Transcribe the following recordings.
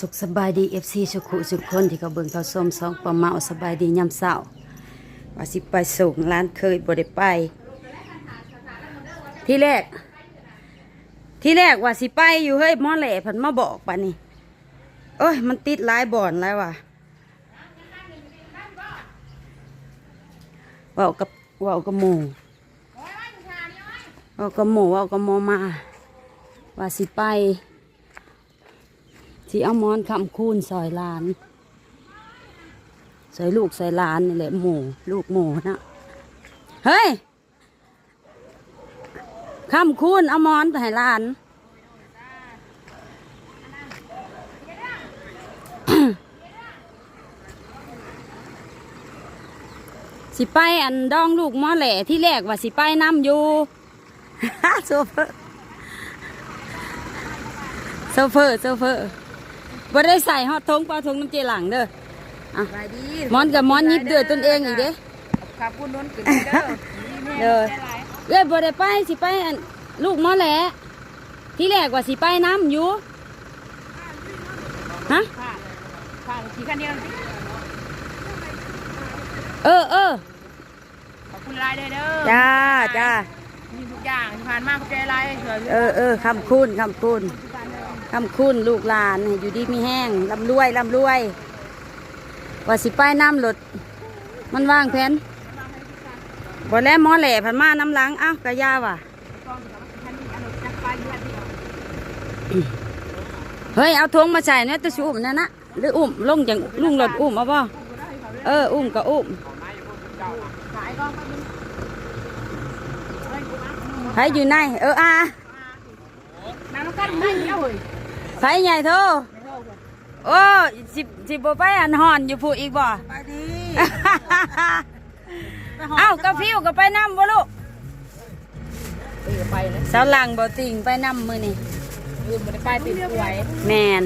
สุขสบายดีเอฟซีสุขุสุขคนที่เขาเบิ่งเขาส้มสองปลาเมาสบายดียามเช้าว่าสิไปส่งร้านเคยบ่ได้ไป ที่แรก ที่แรกว่าสิไปอยู่เฮ้ยมอแหล่เพันมาบอกปะนี่เอ้ย มันติดหลายบ่อนแล้วว่ะว่ากับว่ากับหมูว่ากับหมูว่ากับหมอมาว่าสิไป ที่เอามอนคำคูณซอยลานซอยลูกซอยลานนี่แหละหมูลูกหมูนะเฮ้ยคำคูณเอามอนไปให้ลานสิไปอันดองลูกหมอแหล่ที่แรกว่าสิไปน้ำอยู่โซเฟอร์โซเฟอร์โซเฟอร์ บ่ได้ใส่ฮอดทงเปล่าทงน้ำเจหลังเด้ออะสบายดีมอนกับมอนยิบเดือดตนเองอีกเด้ขับคุณนนท์ขึ้นเด้อเด้อ เอ้ยบ่ได้ไปสิไปอันลูกหมอแหล่ที่แรกว่าสิไปน้ำอยู่ฮะผ่านผ่านขี่คันเดียวสิเออเออขอบคุณลายเด้อเด้อจ้าจ้ามีทุกอย่างที่ผ่านมาขอบใจลายเสือเออเออคำคูณคำคูณ คำคูณลูกหลานอยู่ดีมีแห้งลำรวยลำรวยว่าสิไปน้ำรถมันว่างแผนบ่แล้วมอแหล่ผันมาน้ำหลังเอ้าวกะยาว่ะเฮ้ย เอาทงมาใส่เนี่ยตะชูอุ้มนั่นนะหรืออุ้มลงจากลุงรถอุ้มเอาป่ะเออ อุ้มก็อุ้มไผอยู่ในเอออาน้ำกันไม่เยอะเลย ไผใหญ่โทโอ้สิบสิบบ่ไปอันหอนอยู่ผู้อีกบ่ไปดีเอ้ากระฟิวก็ไปนำบ่ลูกไปเลยสาวหลังบ่ติ่งไปนำมื้อนี่ยืนบนป้ายติดป่วยแมน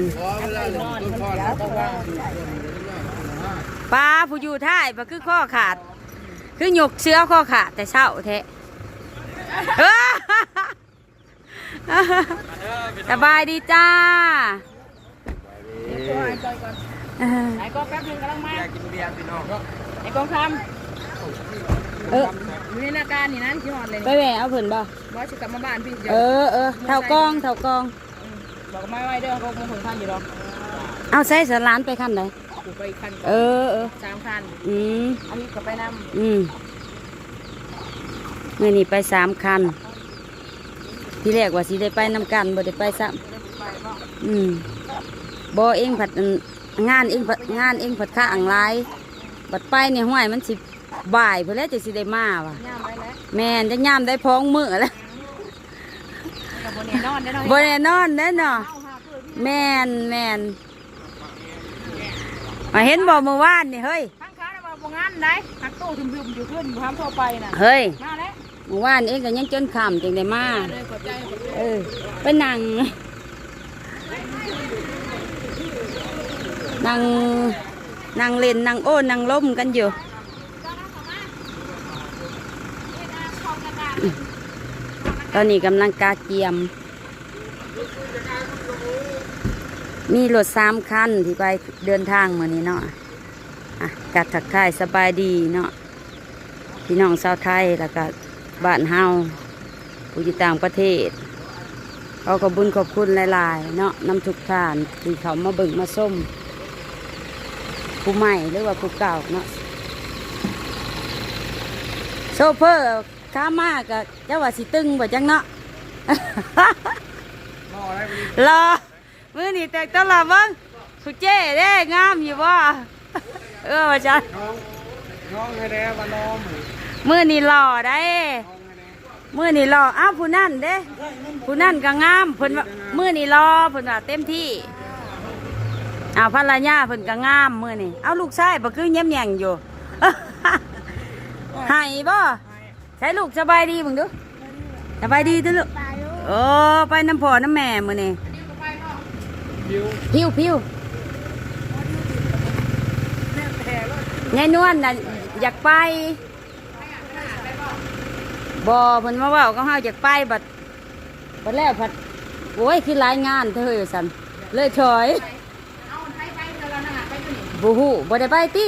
นอนมันเสียตัวป้าผู้อยู่ท้ายบ่คือข้อขาด คือหยกเสื้อข้อขาดแต่เช้าแท้ สบายดีจ้าเออไอ้กองแป๊บนึงกำลังมากินเบียร์พี่น้องไอ้กองทเออำอยู่ในนาการนี่นะที่หอดเลยไปแหวเอาเพิ่นบ่ว่าจะกลับมาบ้านพี่เออเออเท่ากองเท่ากองบอกไม่ไหวเด้อเขาคงผลคันอยู่หรอกเอาใส่สลานไปคันไหนกูไปคันเออเออสามคันอืมอันนี้ก็ไปนอืมเมื่อนี้ไปสามคัน ที่แรกว่าสิได้ไปนำกันบ่ได้ไปซ้ำอืมบ่เองผัดอันงานเองผัดงานเองผัดข้าอังไลายบัดไปเนี่ยห้วยมันสิบ่ายเพื่อแล้วจะสิได้มาว่ะำย่ามไปแล้วแม่นจะย่ามได้พ้องมือแล้วกับบนเนี่ยนอนได้หน่อยบ่แน่นอนแน่เนาะแม่นแม่นมาเห็นบ่เมื่อวานนี่เฮ้ยข้างค้าได้มาบงานได้หักตู้ทึมๆอยู่ขึ้นอยู่ทำทั่วไปน่ะเฮ้ยมาแล้ว เมื่อวานเองก็ยังจนคำจังได้มาเลยขออเออไปนั่งนั่งนั่งเล่นนั่งโอ้นั่งล้มกันอยู่ตอนนี้กำลังกาเกียม มีรถสามคันที่ไปเดินทางมานี้เนาะอะกัดถักทายสบายดีเนาะพี่น้องชาวไทยแล้วก็ บ้านเฮาผู้อยู่ต่างประเทศเขาก็บุญขอบคุณหลาย ๆ เนาะนำทุกทานที่เขามาบิ่งมาส้มผู้ใหม่หรือว่าผู้เก่าเนาะโซเฟอร์ข้ามากกะเจ้าว่าสิตึงบ่จังเนาะรอมือนี่แต่ตลอดเบิ่งสุเจ้เด้งามอยู่บ่เออว่าจังน้องให้แน่มาน้อง มือมือนี่หล่อได้น้องให้แน่มือนี่หล่ออ้าวผู้นั่นเด้ผู้นั่นก็งามเพิ่นว่ามือนี่หล่อเพิ่นว่าเต็มที่อ้าวภรรยาเพิ่นก็งามมือนี่เอาลูกชายบ่คือแย้มแย่งอยู่ให้บ่ใช้ลูกสบายดีมึงดูสบายดีตุลูกโอ้ไปน้ำพ่อน้ำแม่มือนี่ผิวพิวพิวยายนวลน่ะอยากไป บอเพิ่นมาเว่าก็เฮาอยากไปบัดบัดแล้วผัดโอ้ยคือรายงานเธออยู่สันเลยถอยบูฮูบ่ได้ไปติ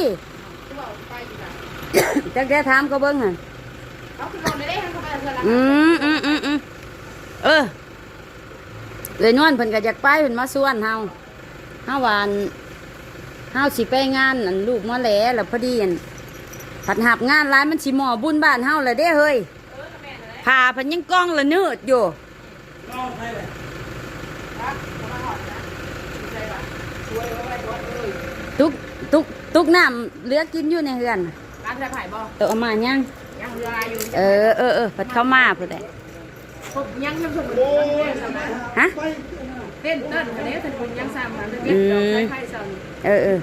ตัวเอาไปอยู่นะจักได้ถามก็เบิ่งหั่นเขาคือรถไม่ได้ให้เขาไปเพื่อนละอืมอืมอืมอืมเออเลยนวลเพิ่นก็อยากไปเพิ่นมาส่วนเฮาเฮาว่าอันเฮาสิไปงานอันลูกหมอแหลแล้วพอดีอันผัดหับงานร้ายมันสิหมอบุญบ้านเฮาเลยเด้เฮ้ย พาเพิ่นยังกล้องละเนืดอยู่ตุกตุกตุกน้ำเหลือกินอยู่ในเฮือนน่ะร้านใส่ไผ่บ่เออเอามายังยังเรืออะไรอยู่เออเออเออเพิ่นเข้ามาพุ่นแหละผมยังยังส่งโอ้ยสำนักฮะเต้นเต้นอันนี้เป็นคนยังซ้ำนะเรียกดอกไม้ไผ่ซ้ำเออเออ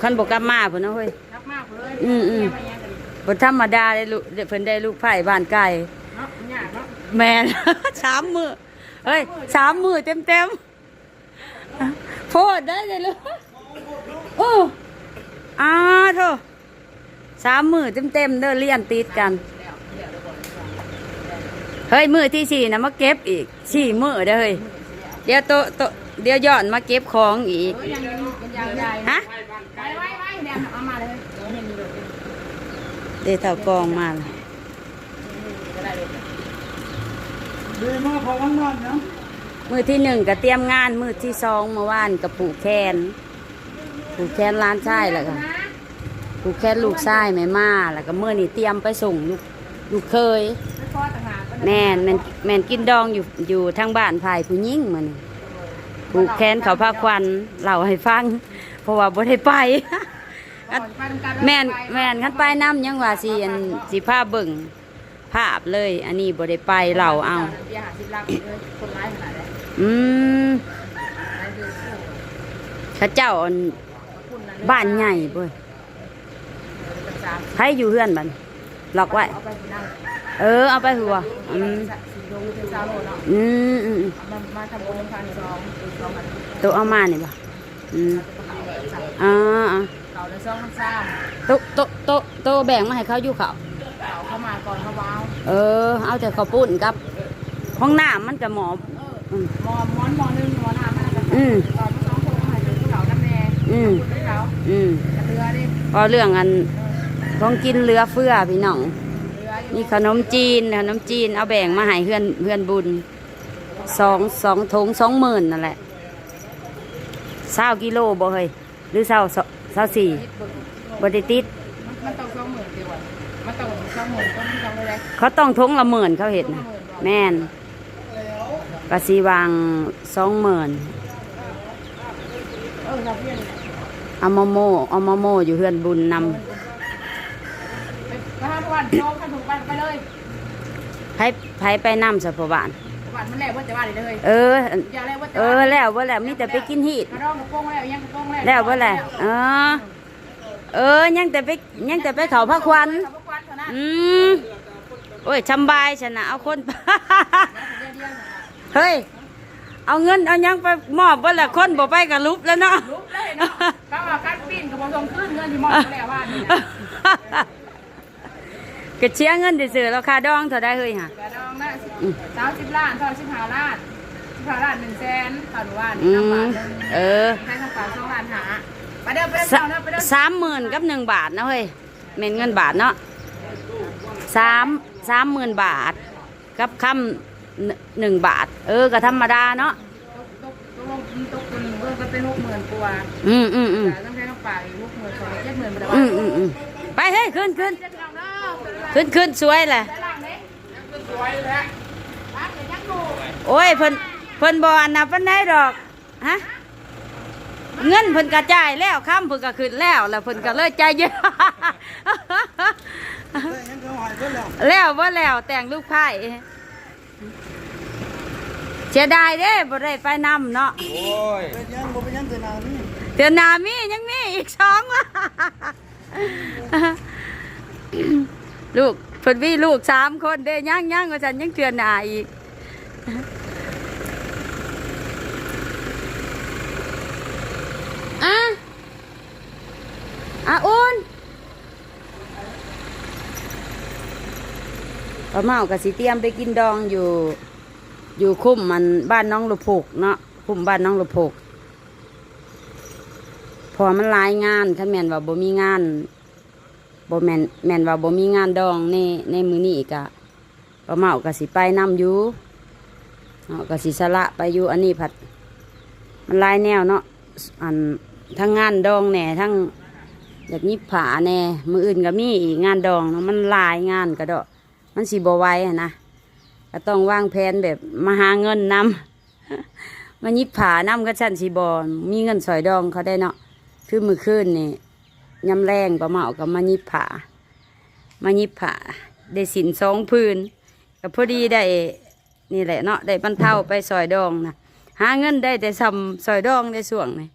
คันบอกกลับมาพุ่นเนาะเฮ้ยนักมากเลยอืมอืม ไปยังกันธรรมดาเลยลูกเพิ่นได้ลูกไผ่บ้านไก่เนาะยากเนาะแม่นสามมือเฮ้ยสามมือเต็มเต็มๆโพดได้เลยลูกโอ้อาโธ่สามมือเต็มเต็มๆเด้อเลี้ยนติดกัน เฮ้ยมือที่สี่นะมาเก็บอีกสี่มือเด้อเฮ้ยเดี๋ยวโตโตเดี๋ยวย้อนมาเก็บของอีก เออยังยังยังใหญ่ฮะไปไว้ไว้เนี่ยเอามาเลยเออเห็นอยู่เลย เดี๋ยวเท่ากองมาละก็ได้เลยดีมากพอวันนอนเนาะมือที่หนึ่งก็เตรียมงาน มือที่สองเมื่อวานกับผูกแขนผูกแขนร้านชายแล้วก็ผูกแขนลูกชายแม่มาแล้วก็เมื่อนี่เตรียมไปส่งลูกลูกเคยไม่พอต่างหากก็ได้แม่นแม่นแม่นกินดองอยู่อยู่ทางบ้านภายผู้หญิงมันผูกแขนเขาพาควันเล่าให้ฟัง เพราะว่าบ่ได้ไป แม่นแม่นคันไปน้ำยังว่าสิอันสิพาเบิ่งภาพเลย อันนี้บ่ได้ไปเล่าเอาเบียร์หาสิบลักเลยคนร้ายขนาดไหนอืมร้ายคือสู้เข้าเจ้าอันคุณนั่นบ้านใหญ่เว้ยเป็นสามใครอยู่เฮือนบัดล็อกไว้เอาไปนั่งเออ เอาไปหัวอืมสี่โลเป็นสามโลเนาะอืมอืมอืมมามาทำบุญพันสองสองพันตัวเอามานี่บ่ อืมอ่าอ่าเก่าเลยสองพันสามโตะโตะโตะโตะแบ่งมาให้เขาอยู่เขาเก่าเข้ามาก่อนเขาว้าวเออ เอาแต่ข้าวปุ้นกับ ห้องน้ำมันก็หมอเออมอมอนมอหนึ่งมอน้ำมันก็อืมก่อนสองคนหายถึงเก่าน้ำแดงอืม คุณด้วยเขาอืมเรือดิพอเรื่องอันของกินเหลือเฟือพี่น้อง เรืออยู่นี่ขนมจีนขนมจีนเอาแบ่งมาให้เพื่อนเพื่อนบุญสองสองถุงสองหมื่นนั่นแหละ เศร้ากิโลบ่เฮ้ยหรือเศร้าเศร้าสี่บไดิติดมันต้องสองหมื่นดีกว่ามันต้องสองหมื่นต้องสองเลยเขาต้องทงละหมื่นเขาเห็นนะแม่นกะสีวางสองหมื่นเออครับเพื่อนเอามาโมเอามาโมอยู่เพื่อนบุญนไปห้าวันโยมขันถุงไปไปเลยำไผไผไปนำสัพบาน วันมันแรกว่าจะว่าเลยเออ อย่าแรกว่าจะเออแล้วว่าแล้วมีแต่ไปกินฮีดกระดองกระโปงแล้วยังกระโปงแล้วแล้วว่าแล้วเออเออยังแต่ไปยังแต่ไปเขาพระควันเขาพวันเท่านั้นอืมโอ้ยชำบายชนะเอาคนเฮ้ยเอาเงินเอาหยังไปมอบว่าละคนบ่ไปกับลุบแล้วเนาะลุกเลยเนาะก็ว่าการปีนกับผสมขึ้นเงินที่มอบแล้วว่านี่นะก็เชียเงินซื่อๆราคาดองเท่าได้เฮ้ยฮะ กระดองนะสามสิบล้านเท่าสิบห้าล้านสิบห้าล้านหนึ่งแสนเท่าหนูว่าอืนี่น้ำมบาทหนึ่งเออให้ทางป่าสองล้านหาไปเดินไปเดินสะเดินไปเดินสามหมื่นกับหนึ่งบาทนะเฮ้ยเมนเงินบาทเนาะสามสามหมื่นบาท กับคำหนึ่งบาท เออก็ธรรมดาเนาะตกตกตกลงตกตัวหนึ่งเพิ่มก็เป็นหกหมื่นกว่าอืมอืมอืมแต่ต้องใช้ทางป่าอีกหกหมื่นสองเจ็ดหมื่นไปแล้วอืมอืมอืมไปเฮ้ยขึ้นขึ้นเจ็ดหลังเนาะขึ้นขึ้นสวยแหละเจ็ดหลังเนี่ย สวยเลยร้านเดี๋ยวยังดูโอ้ยเพิ่นเพิ่นบ่อันนับปานใดดอกฮะเงินเพิ่นกระจายแล้วค้ำเพิ่นก็ขึ้นแล้วแล้วเพิ่นก็เลยใจเยอะแต่ยังเขาหายเพิ่นแล้วแล้วบ่แล้วแต่งลูกไผ่เสียดายเด้บ่ได้ไปนำเนาะโอ้ยเป็นยังบ่เป็นยังแต่นานี่เดือนหน้ามียังมีอีกสองว่ะลูกเพิ่นมีลูกสามคนเด้ย่างย่างว่าฉันยังเดือนหนาอีกอะอะอุ่นป้าเมากับสิเตรียมไปกินดองอยู่อยู่คุ้มมันบ้านน้องลูกผูกเนาะคุ้มบ้านน้องลูกผูกพอมันลายงานคันแมนว่าบ่มีงาน บ่แม่นแม่นว่าบ่มีงานดองในในมือนี้ก็ป้าเมาก็สิไปนํอยู่เนาะก็สิสละไปอยู่อันนี้ผัด มันลายแนวเนาะอันทั้งงานดองแหน่ทั้งอยากยิบผาแหน่มืออื่นก็มีอีกงานดองเนาะมันลายงานก็ดอกมันสิบ่ไวอะนะก็ต้องวางแผนแบบมาหาเงินนำมายิบผานำก็ชั้นสิบอมีเงินสอยดองเขาได้เนาะคือมือคืนนี่ ยำแรงประมากับมายิบผามายิบผาได้สินสองพื้นก็พอดีได้นี่แหละเนาะได้บรรเทาไปสอยดองนะหาเงินได้แต่ซ้ำซอยดองได้ส่วงนี่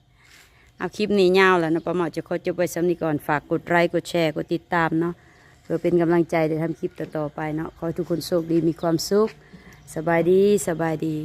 เอาคลิปนี้ยาวแล้วนะประมาจะขอจบไปสำนีก่อนฝากกดไลค์กดแชร์กดติดตามเนาะเพื่อเป็นกำลังใจในทำคลิปต่อๆไปเนาะขอทุกคนโชคดีมีความสุข สบายดีสบายดี